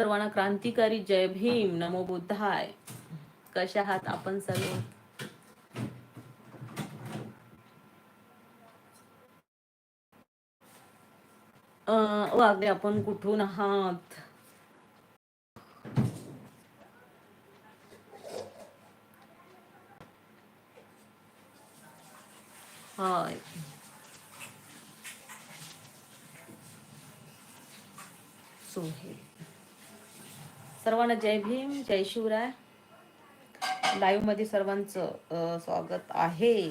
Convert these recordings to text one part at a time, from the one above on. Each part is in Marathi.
सर्वांना क्रांतिकारी जय भीम नमो बुद्धाय. कशा आहात आपण सर्व अं, वागले आपण कुठून आहात? हाय. सोहेल. सर्वांना जय भीम जय शिवराय. लाईव्हमध्ये सर्वांचं अं, स्वागत आहे.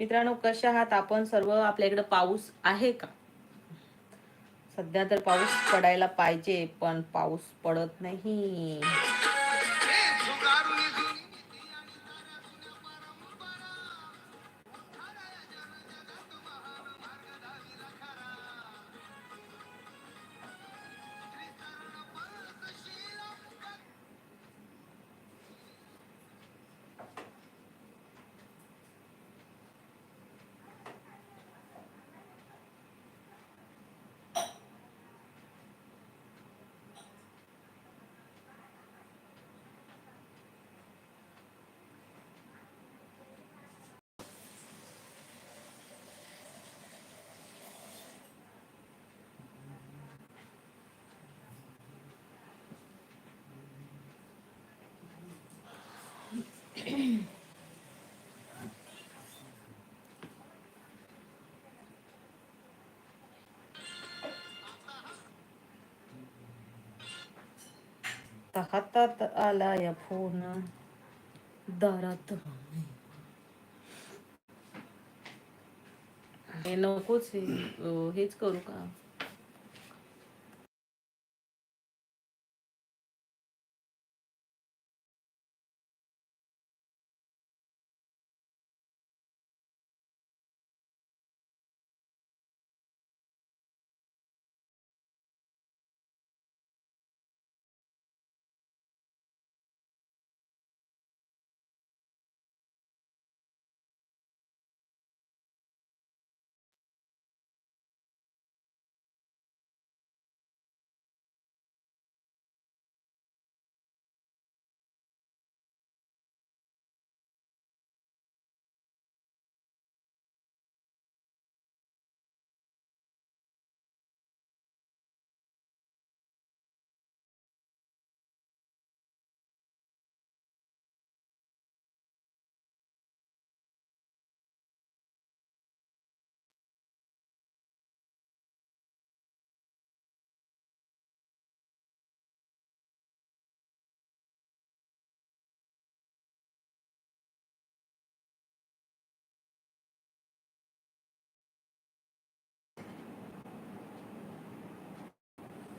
मित्रांनो कशा आहात आपण? सर्व आपल्याकडे पाऊस आहे का? सध्या तर पाऊस पडायला पाहिजे पण पाऊस पडत नाही. आता हातात आलाय फोन. दारात. हे नकोच हेच करू का?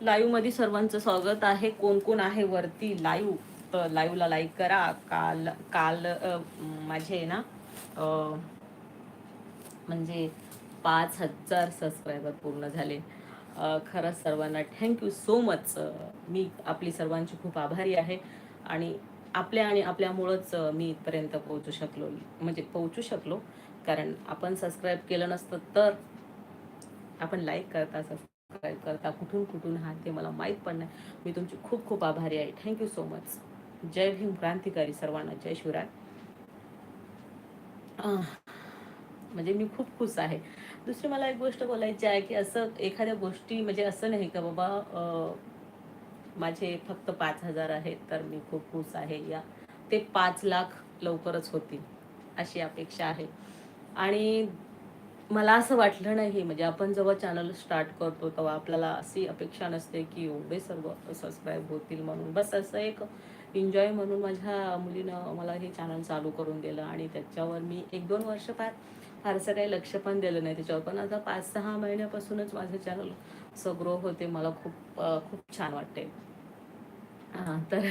लाईव्हमध्ये सर्वांचं स्वागत आहे. कोण कोण आहे वरती? लाईव्ह तर लाईव्हला लाईक करा. काल काल माझे ना म्हणजे पाच हजार सबस्क्रायबर पूर्ण झाले. खरंच सर्वांना थँक्यू सो मच मी आपली सर्वांची खूप आभारी आहे. आणि आपल्या आणि आपल्यामुळंच मी इथपर्यंत पोहोचू शकलो. म्हणजे पोहोचू शकलो. कारण आपण सबस्क्राईब केलं नसतं तर आपण लाईक करता सबस्क्राईब करता कुठून कुठून आहात ते मला माहीत पण नाही. मी तुमची खूप खूप आभारी आहे. थँक्यू सो मच जय भीम क्रांतिकारी सर्वांना. जय शिवराय. म्हणजे मी खूप खुश आहे. दुसरी मला एक गोष्ट बोलायची आहे की असं एखाद्या गोष्टी म्हणजे असं नाही का बाबा माझे फक्त पाच हजार आहेत तर मी खूप खुश आहे. या ते पाच लाख लवकरच होतील अशी अपेक्षा आहे. आणि मला असं वाटलं नाही म्हणजे आपण जेव्हा चॅनल स्टार्ट करतो तेव्हा आपल्याला अशी अपेक्षा नसते की एवढे सर्व सबस्क्राईब होतील म्हणून. बस असं एक एन्जॉय म्हणून माझ्या मुलीनं मला हे चॅनल चालू करून दिलं आणि त्याच्यावर मी एक दोन वर्ष फार फारसं काही लक्ष पण दिलं नाही त्याच्यावर. पण आता पाच सहा महिन्यापासूनच माझं चॅनल असं ग्रो होते मला खूप खूप छान वाटते. हां, तर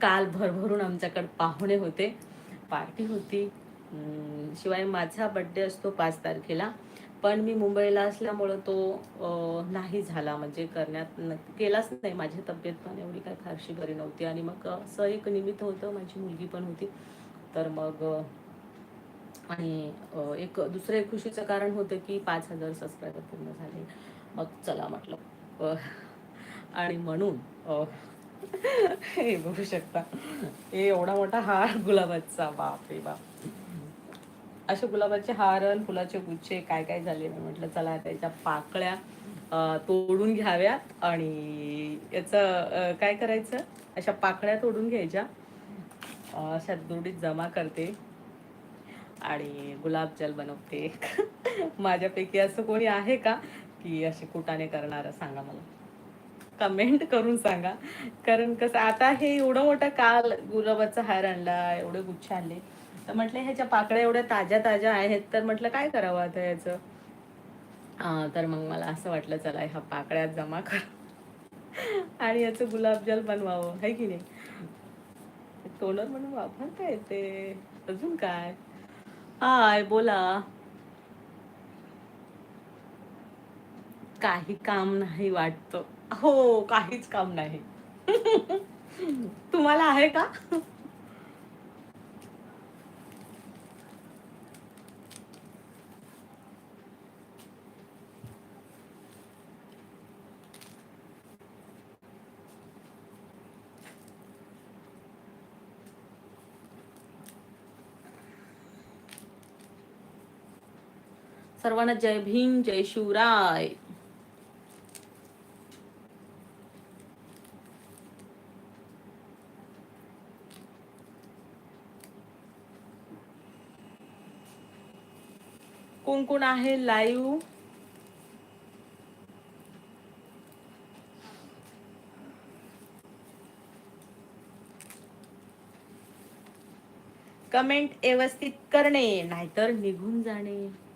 काल भरभरून आमच्याकडे पाहुणे होते पार्टी होती. शिवाय माझा बड्डे असतो पाच तारखेला. पण मी मुंबईला असल्यामुळं तो नाही झाला. म्हणजे करण्यात केलाच नाही. माझी तब्येत पण एवढी काय फारशी बरी नव्हती. आणि मग असं एक निमित्त होतं. माझी मुलगी पण होती. तर मग आणि एक दुसरं एक खुशीचं कारण होतं की पाच हजार सबस्क्रायबर पूर्ण झाले. मग चला म्हटलं. आणि म्हणून हे बघू शकता. हे एवढा मोठा हार गुलाबाचा. बाप रे बाप. असे गुलाबाचे हार फुलाचे गुच्छे काय काय झाले मी म्हटलं चला त्याच्या पाकळ्या तोडून घ्याव्यात आणि याचं काय करायचं? अशा पाकळ्या तोडून घ्यायच्या. अशा दोडीत जमा करते आणि गुलाबजल बनवते. माझ्यापैकी असं कोणी आहे का? की असे कुटाने करणारं सांगा मला. कमेंट करून सांगा. कारण कसं आता हे एवढं मोठं काल गुलाबाचा हार आणला एवढे गुच्छ आणले. तर म्हटलं ह्याच्या पाकळ्या एवढ्या ताज्या ताज्या आहेत तर म्हटलं काय करावं आता याचं तर मग मला असं वाटलं चला ह्या पाकळ्या जमा कर. आणि याचं गुलाबजल बनवावं है की नाही? टोनर म्हणून वापरता येते. अजून काय? हाय बोला. काही काम नाही वाटतं. हो काहीच काम नाही. तुम्हाला आहे का? सर्वांना जय भीम जय शिवराय. कोण कोण आहे लाईव्ह कमेंट व्यवस्थित करणे नाहीतर निघून जाणे.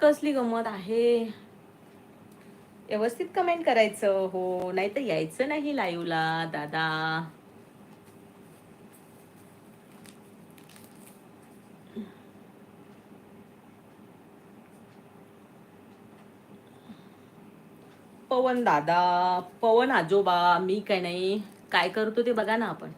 कसली गंमत आहे? व्यवस्थित कमेंट करायचं हो नाही तर यायचं नाही लाईव्हला दादा. पवन दादा पवन आजोबा मी काय नाही. काय करतो ते बघा ना आपण.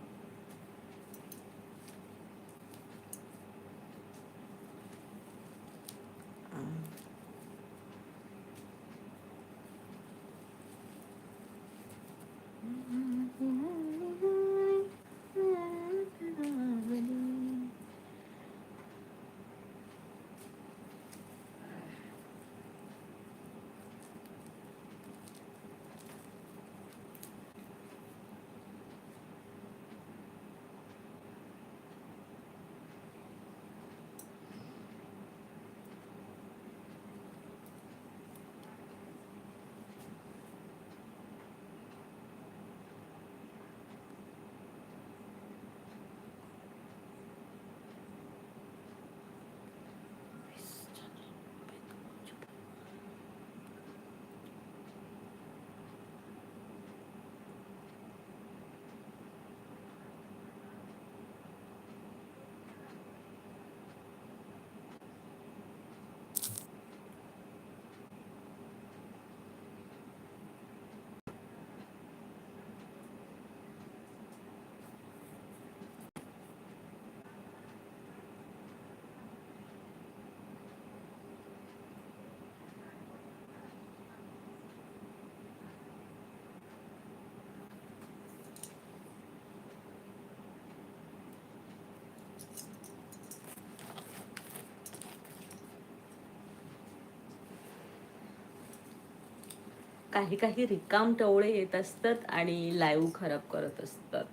काही काही रिकाम टवळे येत असतात आणि लाईव्ह खराब करत असतात.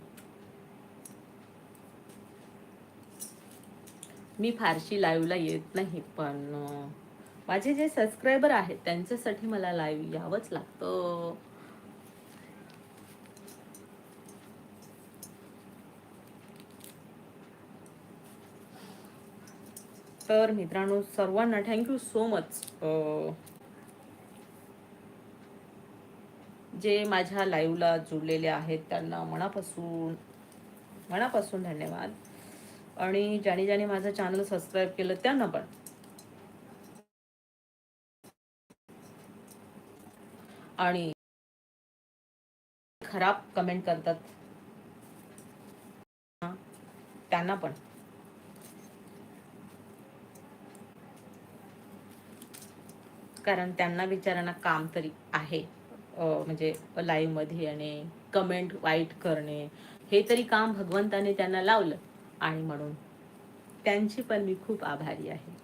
मी फारशी लाईव्हला येत नाही पण माझे जे सबस्क्रायबर आहेत त्यांच्यासाठी मला लाईव्ह यावंच लागतं. तर मित्रांनो सर्वांना थँक्यू सो मच जे माझ्या लाईव्हला जुळलेले आहेत त्यांना मनापासून मनापासून धन्यवाद. आणि ज्याने ज्याने माझं चॅनल सबस्क्राईब केलं त्यांना पण. आणि खराब कमेंट करतात. त्यांना पण. कारण त्यांना बिचारांना काम तरी आहे. म्हणजे लाईव्हमध्ये मध्ये कमेंट वाईट करणे हे तरी काम भगवंताने त्यांना लावलं. आणि म्हणून त्यांची पण मी खूप आभारी आहे.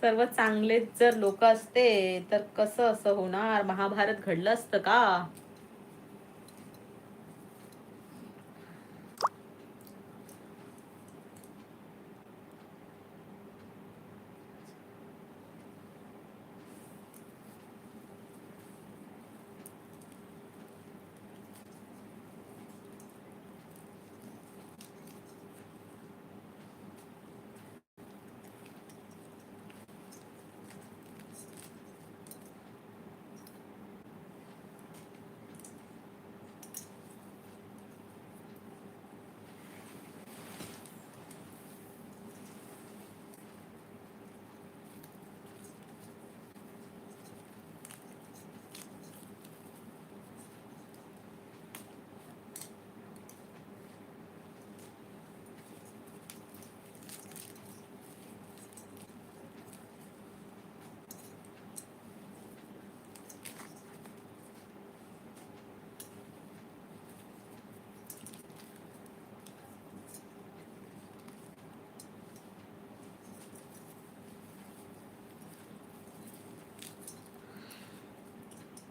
सर्व चांगलेच जर लोक असते तर कसं असं होणार? महाभारत घडलं असतं का?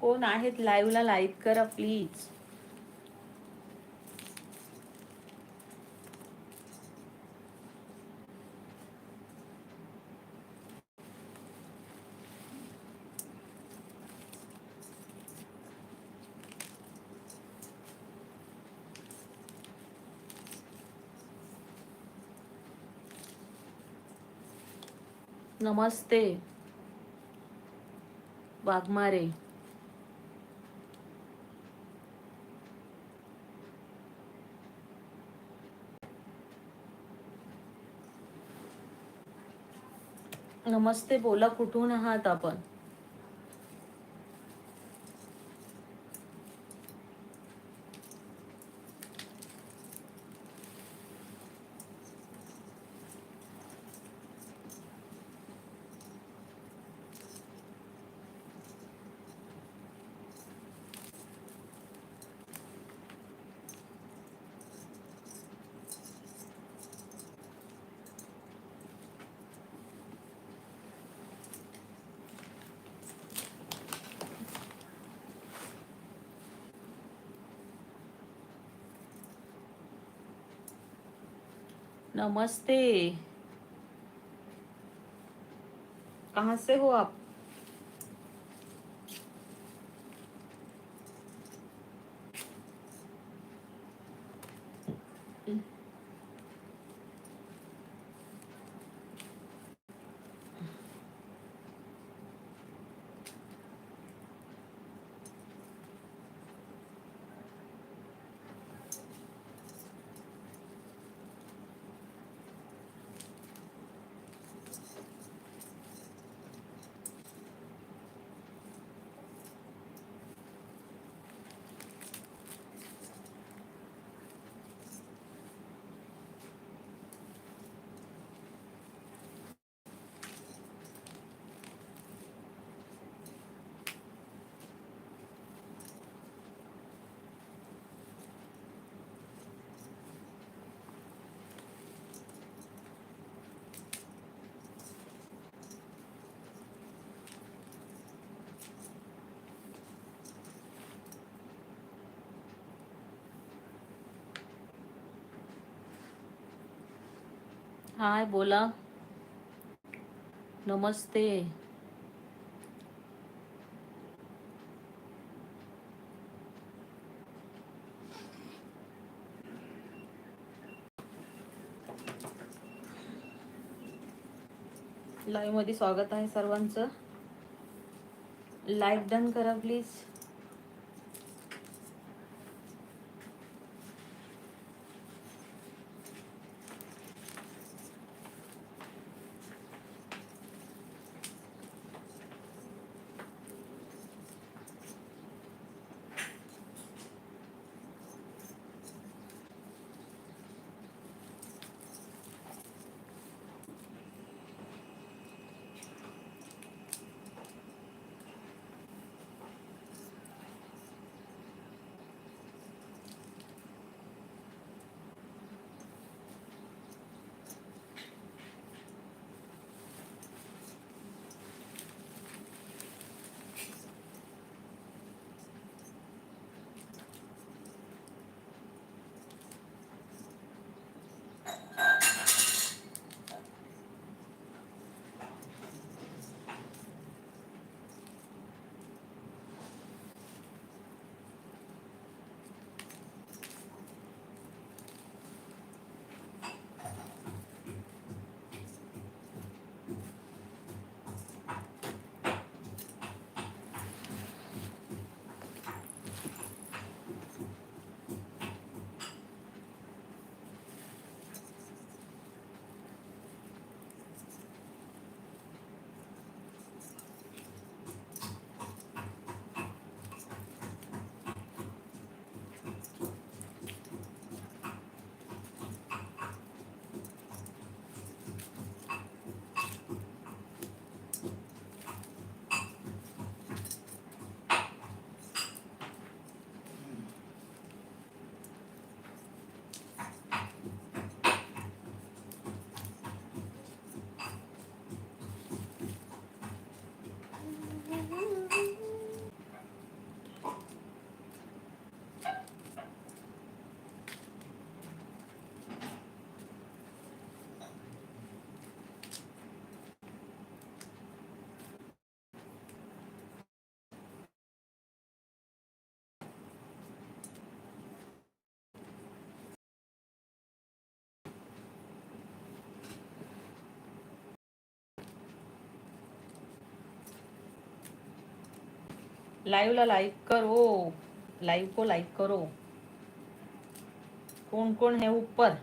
कोण आहेत लाईव्हला लाईक करा प्लीज नमस्ते. वाघमारे. नमस्ते बोला कुठून आहात आपण? नमस्ते। कहाँ से हो आप? हाय बोला. नमस्ते. लाईव्हमध्ये स्वागत आहे सर्वांचं. लाईक डन करा प्लीज लाइव ला लाइक करो लाइव को लाइक करो कौन कौन है ऊपर